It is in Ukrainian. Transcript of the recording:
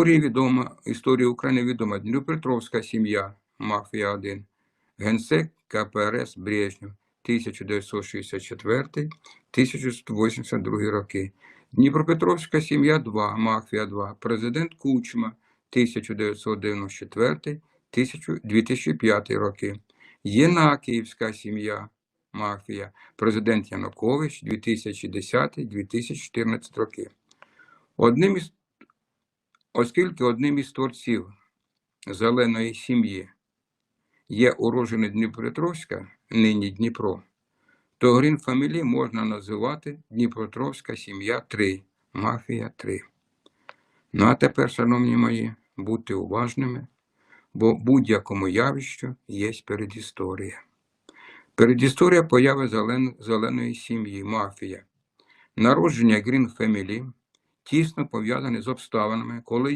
Історія відома, історія України відома. Дніпропетровська сім'я, мафія 1, генсек КПРС Брежнєв, 1964-1982 роки. Дніпропетровська сім'я 2, мафія 2, президент Кучма, 1994-2005 роки. Єнакіївська сім'я, мафія, президент Янукович, 2010-2014 роки. Одним із Оскільки одним із творців зеленої сім'ї є уроджений Дніпропетровська, нині Дніпро, то Грін Фамілі можна називати Дніпропетровська сім'я 3, мафія 3. Ну а тепер, шановні мої, будьте уважними, бо будь-якому явищу є передісторія. Передісторія появи зелен... зеленої сім'ї, мафія. Народження Грін Фемілі тісно пов'язані з обставинами, коли